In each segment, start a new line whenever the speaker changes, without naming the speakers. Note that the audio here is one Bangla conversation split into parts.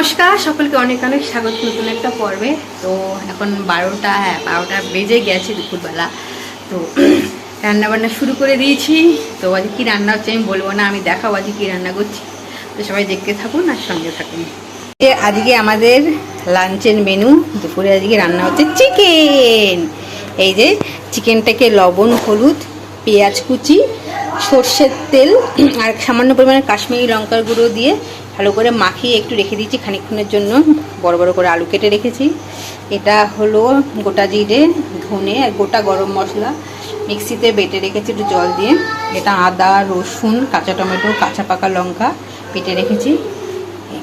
নমস্কার, সকলকে অনেক অনেক স্বাগত নতুন একটা পর্বে। তো এখন বারোটা হ্যাঁ বারোটা বেজে গেছে দুপুরবেলা। তো রান্না বান্না শুরু করে দিয়েছি। তো আজকে কী রান্না হচ্ছে আমি বলব না, আমি দেখাবো আজকে কী রান্না করছি। তো সবাই দেখতে থাকুন আর সঙ্গে থাকুন। আজকে আমাদের লাঞ্চের মেনু, দুপুরে আজকে রান্না হচ্ছে চিকেন। এই যে চিকেনটাকে লবণ, হলুদ, পেঁয়াজ কুচি, সর্ষের তেল, আর সামান্য পরিমাণে কাশ্মীরি লঙ্কার গুঁড়ো দিয়ে ভালো করে মাখিয়ে একটু রেখে দিয়েছি খানিকক্ষণের জন্য। বড় বড় করে আলু কেটে রেখেছি। এটা হলো গোটা জিরে, ধনে আর গোটা গরম মশলা মিক্সিতে বেটে রেখেছি একটু জল দিয়ে। এটা আদা, রসুন, কাঁচা টমেটো, কাঁচা পাকা লঙ্কা বেটে রেখেছি।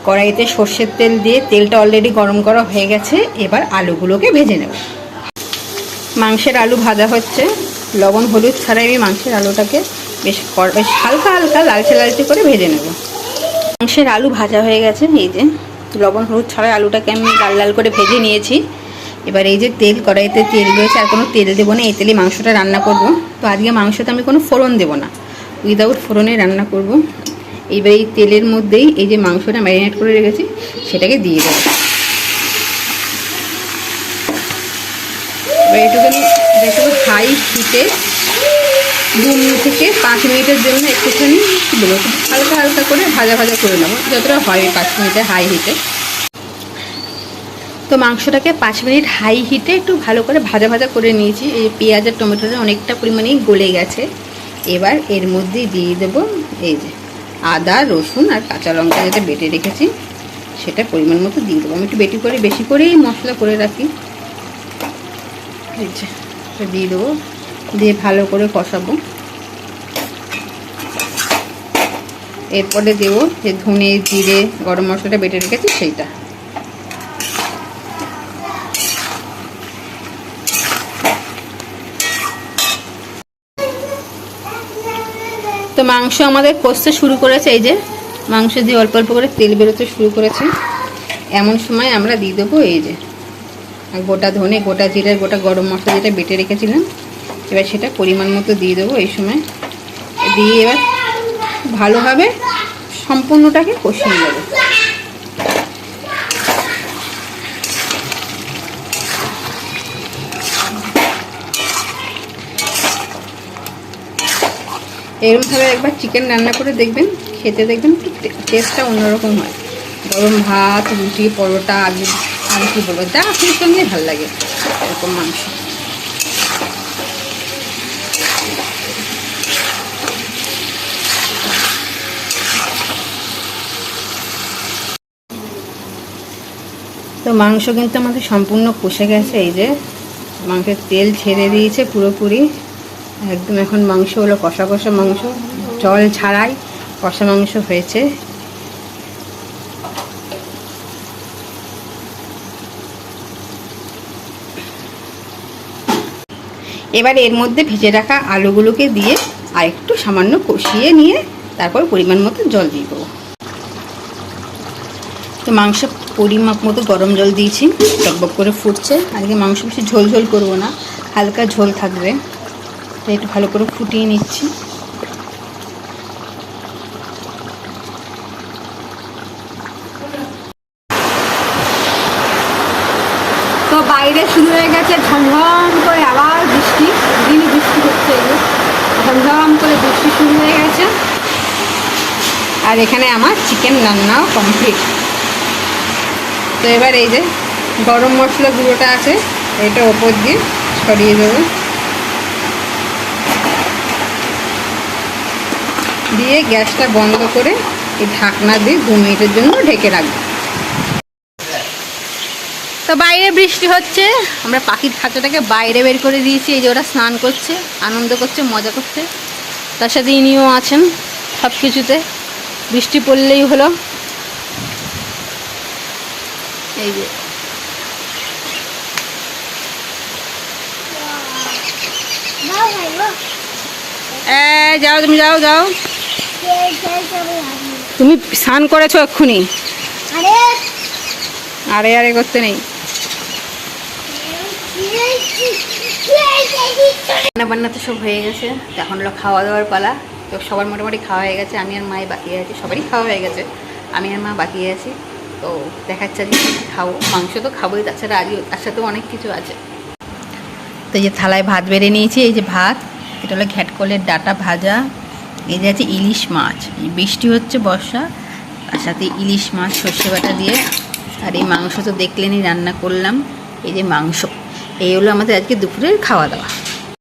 কড়াইতে সর্ষের তেল দিয়ে তেলটা অলরেডি গরম করা হয়ে গেছে। এবার আলুগুলোকে ভেজে নেব। মাংসের আলু ভাজা হচ্ছে। লবণ, হলুদ ছাড়াই আমি মাংসের আলুটাকে বেশ বেশ হালকা হালকা লালচে লালচে করে ভেজে নেব। মাংসের আলু ভাজা হয়ে গেছে। এই যে লবণ হলুদ ছাড়াই আলুটাকে আমি লাল লাল করে ভেজে নিয়েছি। এবার এই যে তেল কড়াইতে তেল রয়েছে, আর কোনো তেল দেবো না, এই তেলে মাংসটা রান্না করব। তো আজকে মাংসতে আমি কোনো ফোড়ন দেবো না। উইদাউট ফোড়নে রান্না করব। এইবার এই তেলের মধ্যেই এই যে মাংসটা ম্যারিনেট করে রেখেছি, সেটাকে দিয়ে দেবো। এবার দেখো হাই হিটে দু থেকে পাঁচ মিনিটের জন্য একটুখানি একটু হালকা হালকা করে ভাজা ভাজা করে নেব, যতটা হয় পাঁচ মিনিটে হাই হিটে তো মাংসটাকে পাঁচ মিনিট হাই হিটে একটু ভালো করে ভাজা ভাজা করে নিয়েছি। এই পেঁয়াজ আর টমেটোটা অনেকটা পরিমাণেই গলে গেছে। এবার এর মধ্যে দিয়ে দেবো এই যে আদা, রসুন আর কাঁচা লঙ্কা যেটা বেটে রেখেছি, সেটা পরিমাণ মতো দিয়ে দেবো। আমি একটু বেটি করে, বেশি করেই মশলা করে রাখি। এই যে দিয়ে দেবো। দিয়ে ভালো করে কষাবো। এরপরে দেবো যে ধনে, জিরে, গরম মশলাটা বেটে রেখেছি সেইটা। তো মাংস আমাদের কষতে শুরু করেছে, এই যে মাংস দিয়ে অল্প অল্প করে তেল বেরোতে শুরু করেছে। এমন সময় আমরা দিয়ে দেবো এই যে গোটা ধনে, গোটা জিরে, গোটা গরম মশলা যেটা বেটে রেখেছিলাম। এবার সেটা পরিমাণ মতো দিয়ে দেবো এই সময়। দিয়ে এবার ভালোভাবে সম্পূর্ণটাকে কষিয়ে নেব। এরকমভাবে একবার চিকেন রান্না করে দেখবেন, খেতে দেখবেন টেস্টটা অন্যরকম হয়। গরম ভাত, রুটি, পরোটা, আলু আর কি বলব, যা সেই সঙ্গে ভালো লাগে, এরকম মাংস। তো মাংস কিন্তু আমাদের সম্পূর্ণ কষে গেছে, এই যে মাংসের তেল ছেড়ে দিয়েছে পুরোপুরি। একদম এখন মাংস হলো কষা কষা মাংস, জল ছাড়াই কষা মাংস হয়েছে। এবার এর মধ্যে ভেজে রাখা আলুগুলোকে দিয়ে আর একটু সামান্য কষিয়ে নিয়ে তারপর পরিমাণ মতো জল দিয়ে দেবো। তো মাংস পরিমাপ মতো গরম জল দিয়েছি। টকবক করে ফুটছে। আজকে মাংস বেশি ঝোল ঝোল করব না। হালকা ঝোল থাকবে। একটু ভালো করে ফুটিয়ে নিচ্ছি। তো বাইরে শুরু হয়ে গেছে ঝমঝম করে আবার বৃষ্টি। দিন বৃষ্টি হচ্ছে। ঝমঝম করে বৃষ্টি শুরু হয়ে গেছে। আর এখানে আমার চিকেন রান্নাও কমপ্লিট এবার এই যে গরম মশলা গুঁড়োটা আছে, এটা ওপর দিয়ে ছড়িয়ে দেবো। দিয়ে গ্যাসটা বন্ধ করে এই ঢাকনা দিয়ে দু মিনিটের জন্য ঢেকে রাখব। তো বাইরে বৃষ্টি হচ্ছে, আমরা পাখির খাঁচাটাকে বাইরে বের করে দিয়েছি, এই যে ওরা স্নান করছে, আনন্দ করছে, মজা করছে। তার সাথে ইনিও আছেন সব কিছুতে বৃষ্টি পড়লেই হলো। এই যে। যাও তুমি, যাও যাও। তুমি স্নান করেছ এক্ষুনি? আরে আরে, করতে নেই। রান্না বান্না তো সব হয়ে গেছে। এখন হলো খাওয়া দাওয়ার পালা। তো সবার মোটামুটি খাওয়া হয়ে গেছে। আমি আর মায়ে বাকি আছি। সবারই খাওয়া হয়ে গেছে। আমি আর মা বাকি আছি। তো দেখাচ্ছে কী খাব, মাংস তো খাবোই, তাছাড়া আজও তার সাথেও অনেক কিছু আছে। তো এই যে থালায় ভাত বেড়ে নিয়েছি, এই যে ভাত, এটা হলো ঘ্যাটকলের ডাটা ভাজা। এই যে আছে ইলিশ মাছ বৃষ্টি হচ্ছে বর্ষা, তার সাথে ইলিশ মাছ, সর্ষে বাটা দিয়ে। আর এই মাংস তো দেখলেনই রান্না করলাম, এই যে মাংস, এই হলো আমাদের আজকে দুপুরের খাওয়া দাওয়া।